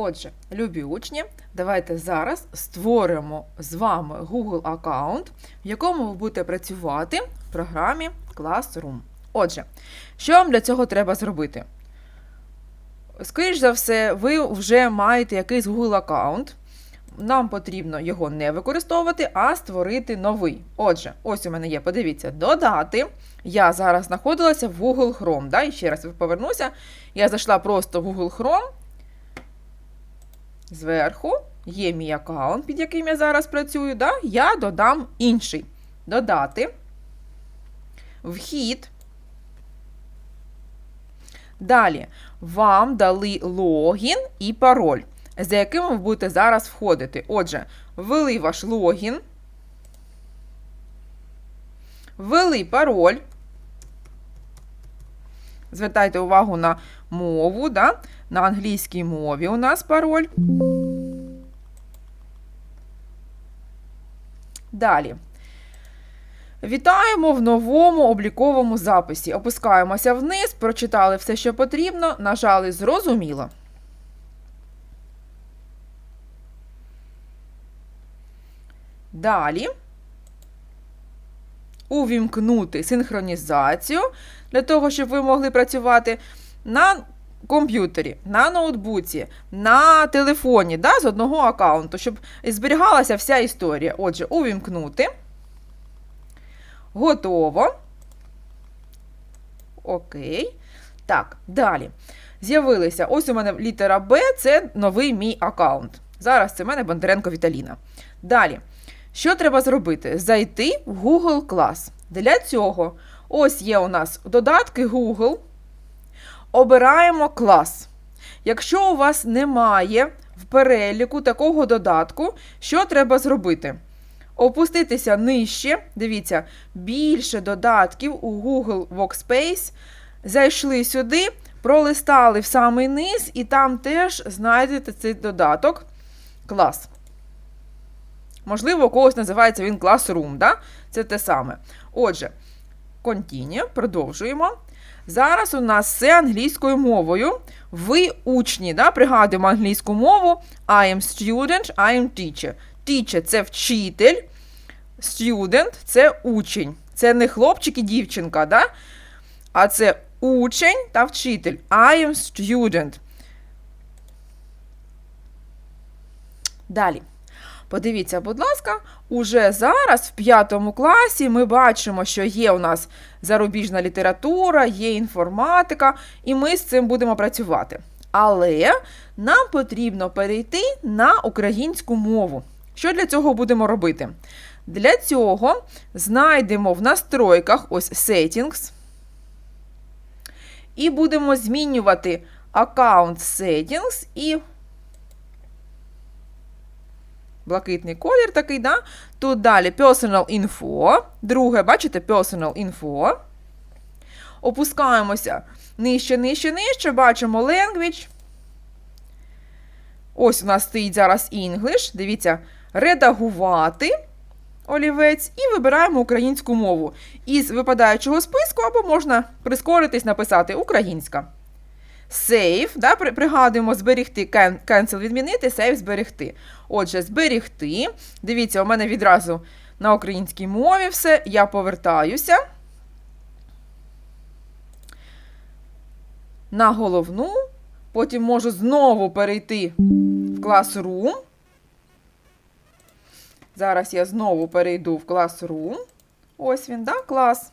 Отже, любі учні, давайте зараз створимо з вами Google аккаунт, в якому ви будете працювати в програмі Classroom. Отже, що вам для цього треба зробити? Скоріш за все, ви вже маєте якийсь Google аккаунт. Нам потрібно його не використовувати, а створити новий. Отже, ось у мене є, подивіться, додати. Я зараз знаходилася в Google Chrome. Да? І ще раз повернуся. Я зайшла просто в Google Chrome. Зверху є мій аккаунт, під яким я зараз працюю. Да? Я додам інший. Додати. Вхід. Далі вам дали логін і пароль, за яким ви будете зараз входити. Отже, ввели ваш логін, ввели пароль. Звертайте увагу на мову, да? На англійській мові у нас пароль. Далі. Вітаємо в новому обліковому записі. Опускаємося вниз, прочитали все, що потрібно, нажали Зрозуміло. Далі. Увімкнути синхронізацію для того, щоб ви могли працювати на комп'ютері, на ноутбуці, на телефоні да, з одного аккаунту, щоб зберігалася вся історія. Отже, увімкнути. Готово. Окей. Так, далі. З'явилися. Ось у мене літера Б це новий мій аккаунт. Зараз це в мене Бондаренко Віталіна. Далі. Що треба зробити? Зайти в Google Class. Для цього ось є у нас додатки Google. Обираємо клас. Якщо у вас немає в переліку такого додатку, що треба зробити? Опуститися нижче, дивіться, більше додатків у Google Workspace. Зайшли сюди, пролистали в самий низ, і там теж знайдете цей додаток клас. Можливо, у когось називається він Classroom, да? це те саме. Отже, Continue, продовжуємо. Зараз у нас все англійською мовою. Ви учні, да? пригадуємо англійську мову. I am student, I am teacher. Teacher – це вчитель, student – це учень. Це не хлопчик і дівчинка, да? а це учень та вчитель. I am student. Далі. Подивіться, будь ласка, уже зараз в п'ятому класі ми бачимо, що є у нас зарубіжна література, є інформатика, і ми з цим будемо працювати. Але нам потрібно перейти на українську мову. Що для цього будемо робити? Для цього знайдемо в настройках ось Settings і будемо змінювати аккаунт Settings і блакитний колір такий, да? Тут далі Personal Info. Друге, бачите, Personal Info. Опускаємося нижче, нижче, нижче, бачимо Language. Ось у нас стоїть зараз English. Дивіться, редагувати олівець і вибираємо українську мову. Із випадаючого списку або можна прискоритись, написати українська. Save, да, пригадуємо, зберегти, cancel відмінити, save зберегти. Отже, зберегти. Дивіться, у мене відразу на українській мові все. Я повертаюся на головну. Потім можу знову перейти в Classroom. Зараз я знову перейду в Classroom. Ось він, да, клас.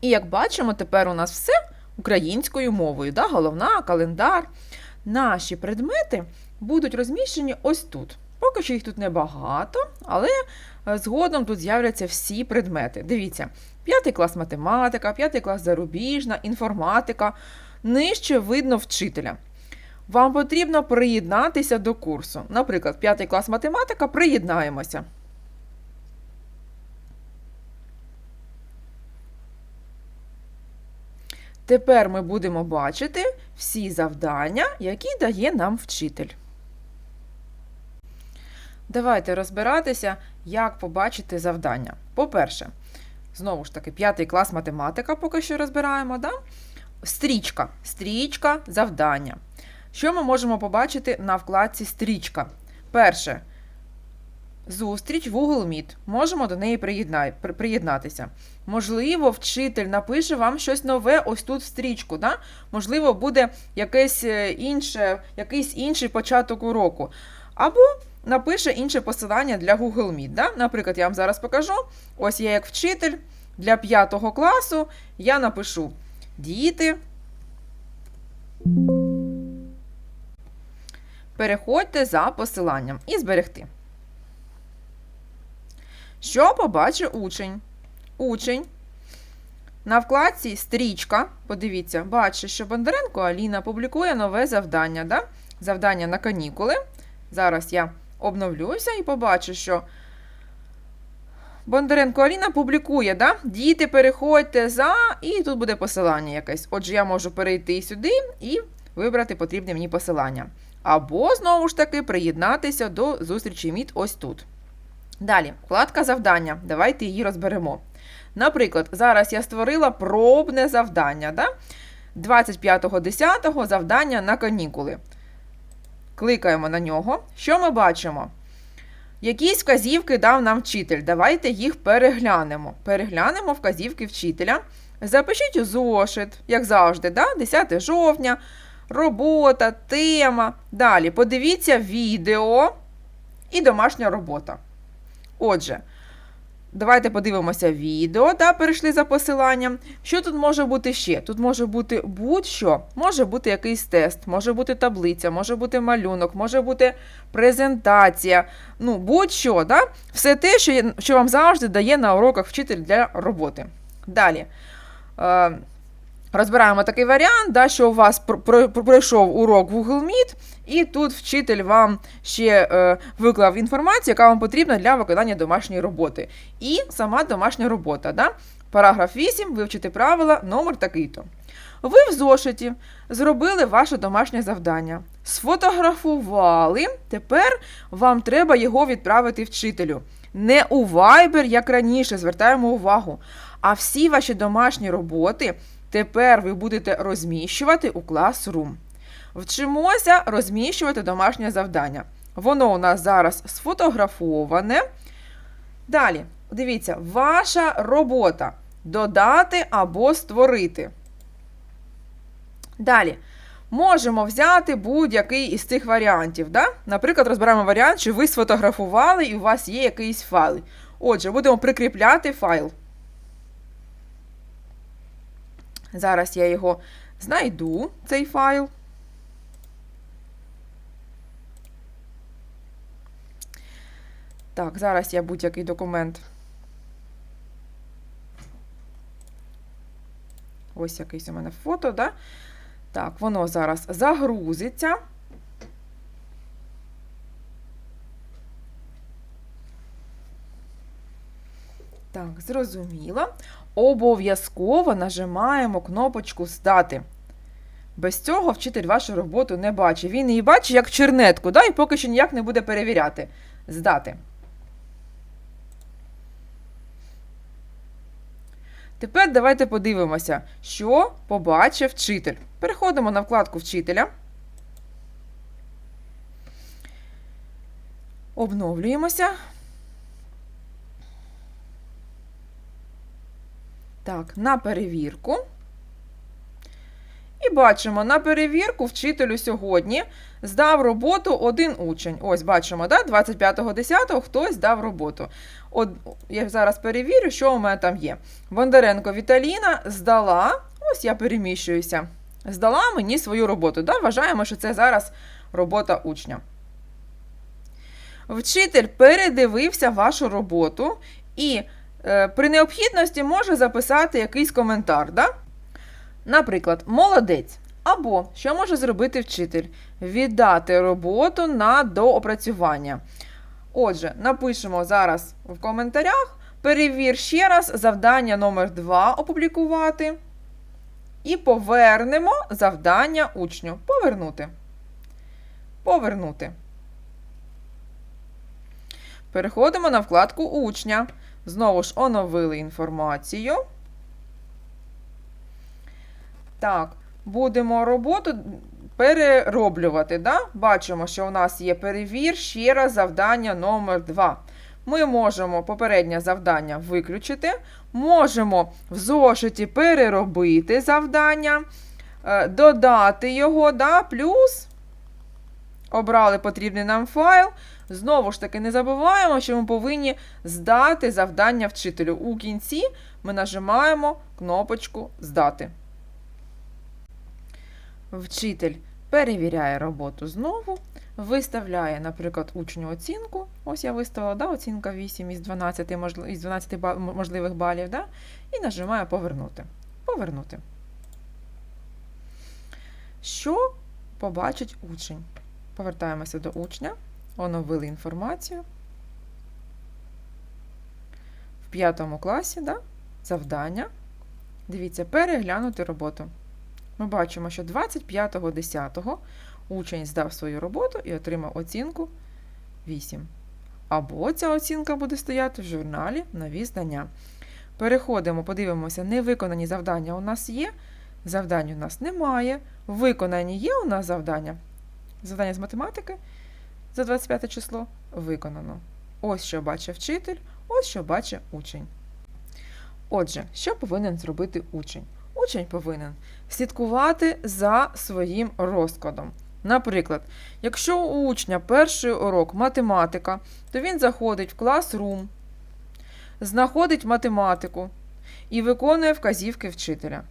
І як бачимо, тепер у нас все українською мовою. Да? Головна, календар. Наші предмети будуть розміщені ось тут. Поки що їх тут небагато, але е, згодом тут з'являться всі предмети. Дивіться, п'ятий клас математика, п'ятий клас зарубіжна, інформатика. Нижче видно вчителя. Вам потрібно приєднатися до курсу. Наприклад, п'ятий клас математика приєднаємося. Тепер ми будемо бачити всі завдання, які дає нам вчитель. Давайте розбиратися, як побачити завдання. По-перше, знову ж таки, п'ятий клас математика поки що розбираємо. Да? Стрічка. Стрічка завдання. Що ми можемо побачити на вкладці Стрічка? Перше. Зустріч в Google Meet. Можемо до неї приєдна- приєднатися. Можливо, вчитель напише вам щось нове ось тут в стрічку. Да? Можливо, буде якесь е, інше, якийсь інший початок уроку. Або напише інше посилання для Google Meet. Да? Наприклад, я вам зараз покажу. Ось я як вчитель для 5 класу я напишу діти. Переходьте за посиланням і зберегти. Що побачить учень? Учень на вкладці стрічка, подивіться, бачить, що Бондаренко Аліна публікує нове завдання. Да? Завдання на канікули. Зараз я обновлюся і побачу, що Бондаренко Аліна публікує, да? діти, переходьте за, і тут буде посилання якесь. Отже, я можу перейти сюди і вибрати потрібне мені посилання. Або, знову ж таки, приєднатися до зустрічі Міт ось тут. Далі, вкладка завдання. Давайте її розберемо. Наприклад, зараз я створила пробне завдання. Да? 25.10 завдання на канікули. Кликаємо на нього. Що ми бачимо? Якісь вказівки дав нам вчитель. Давайте їх переглянемо. Переглянемо вказівки вчителя. Запишіть у зошит, як завжди, да? 10 жовтня, робота, тема. Далі подивіться відео і домашня робота. Отже, давайте подивимося відео, да, перейшли за посиланням. Що тут може бути ще? Тут може бути будь-що, може бути якийсь тест, може бути таблиця, може бути малюнок, може бути презентація. Ну, будь-що, да? все те, що, що вам завжди дає на уроках вчитель для роботи. Далі. Е, Розбираємо такий варіант, да, що у вас пр- пр- пр- пройшов урок Google Meet, і тут вчитель вам ще е, виклав інформацію, яка вам потрібна для виконання домашньої роботи. І сама домашня робота. Да? Параграф 8. Вивчити правила, номер такий-то. Ви в зошиті зробили ваше домашнє завдання, сфотографували. Тепер вам треба його відправити вчителю. Не у Viber, як раніше, звертаємо увагу. А всі ваші домашні роботи тепер ви будете розміщувати у Classroom. Вчимося розміщувати домашнє завдання. Воно у нас зараз сфотографоване. Далі, дивіться, ваша робота додати або створити. Далі. Можемо взяти будь-який із цих варіантів. Да? Наприклад, розберемо варіант, що ви сфотографували і у вас є якийсь файл. Отже, будемо прикріпляти файл. Зараз я його знайду, цей файл. Так, зараз я будь-який документ. Ось якийсь у мене фото, да? Так, воно зараз загрузиться. Так, зрозуміло. Обов'язково нажимаємо кнопочку Здати. Без цього вчитель вашу роботу не бачить. Він її бачить як чернетку, да? і поки що ніяк не буде перевіряти. Здати. Тепер давайте подивимося, що побачив вчитель. Переходимо на вкладку вчителя. Обновлюємося. Так, на перевірку. Бачимо, на перевірку вчителю сьогодні здав роботу один учень. Ось бачимо, да? 25.10 хтось здав роботу. От, я зараз перевірю, що у мене там є. Бондаренко Віталіна здала, ось я переміщуюся, здала мені свою роботу. Да? Вважаємо, що це зараз робота учня. Вчитель передивився вашу роботу і е, при необхідності може записати якийсь коментар. Да? Наприклад, молодець. Або що може зробити вчитель? Віддати роботу на доопрацювання. Отже, напишемо зараз в коментарях. Перевір ще раз завдання номер 2 опублікувати. І повернемо завдання учню. Повернути. Повернути. Переходимо на вкладку учня. Знову ж оновили інформацію. Так, будемо роботу перероблювати. Да? Бачимо, що у нас є перевір ще раз завдання номер 2. Ми можемо попереднє завдання виключити, можемо в зошиті переробити завдання, е, додати його, да? плюс обрали потрібний нам файл. Знову ж таки, не забуваємо, що ми повинні здати завдання вчителю. У кінці ми нажимаємо кнопочку Здати. Вчитель перевіряє роботу знову, виставляє, наприклад, учню оцінку. Ось я виставила да, оцінка 8 із 12, можли- із 12 ба- можливих балів, да, і нажимаю Повернути. Повернути. Що побачить учень? Повертаємося до учня, оновили інформацію. В п'ятому класі, да, завдання. Дивіться, переглянути роботу. Ми бачимо, що 25.10 учень здав свою роботу і отримав оцінку 8. Або ця оцінка буде стояти в журналі Нові знання. Переходимо, подивимося, невиконані завдання у нас є. Завдань у нас немає. Виконані є у нас завдання. Завдання з математики за 25 число виконано. Ось що бачить вчитель, ось що бачить учень. Отже, що повинен зробити учень? Учень повинен слідкувати за своїм розкладом. Наприклад, якщо у учня перший урок математика, то він заходить в Classroom, знаходить математику і виконує вказівки вчителя.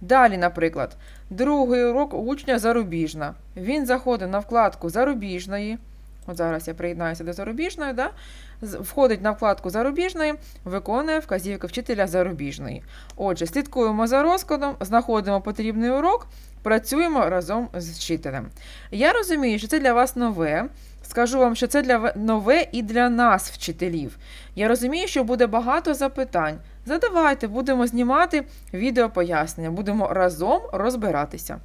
Далі, наприклад, другий урок учня зарубіжна. Він заходить на вкладку зарубіжної. От зараз я приєднаюся до зарубіжної, да? Входить на вкладку зарубіжної, виконує вказівки вчителя зарубіжної. Отже, слідкуємо за розкладом, знаходимо потрібний урок, працюємо разом з вчителем. Я розумію, що це для вас нове. Скажу вам, що це для нове і для нас, вчителів. Я розумію, що буде багато запитань. Задавайте, будемо знімати відео пояснення, будемо разом розбиратися.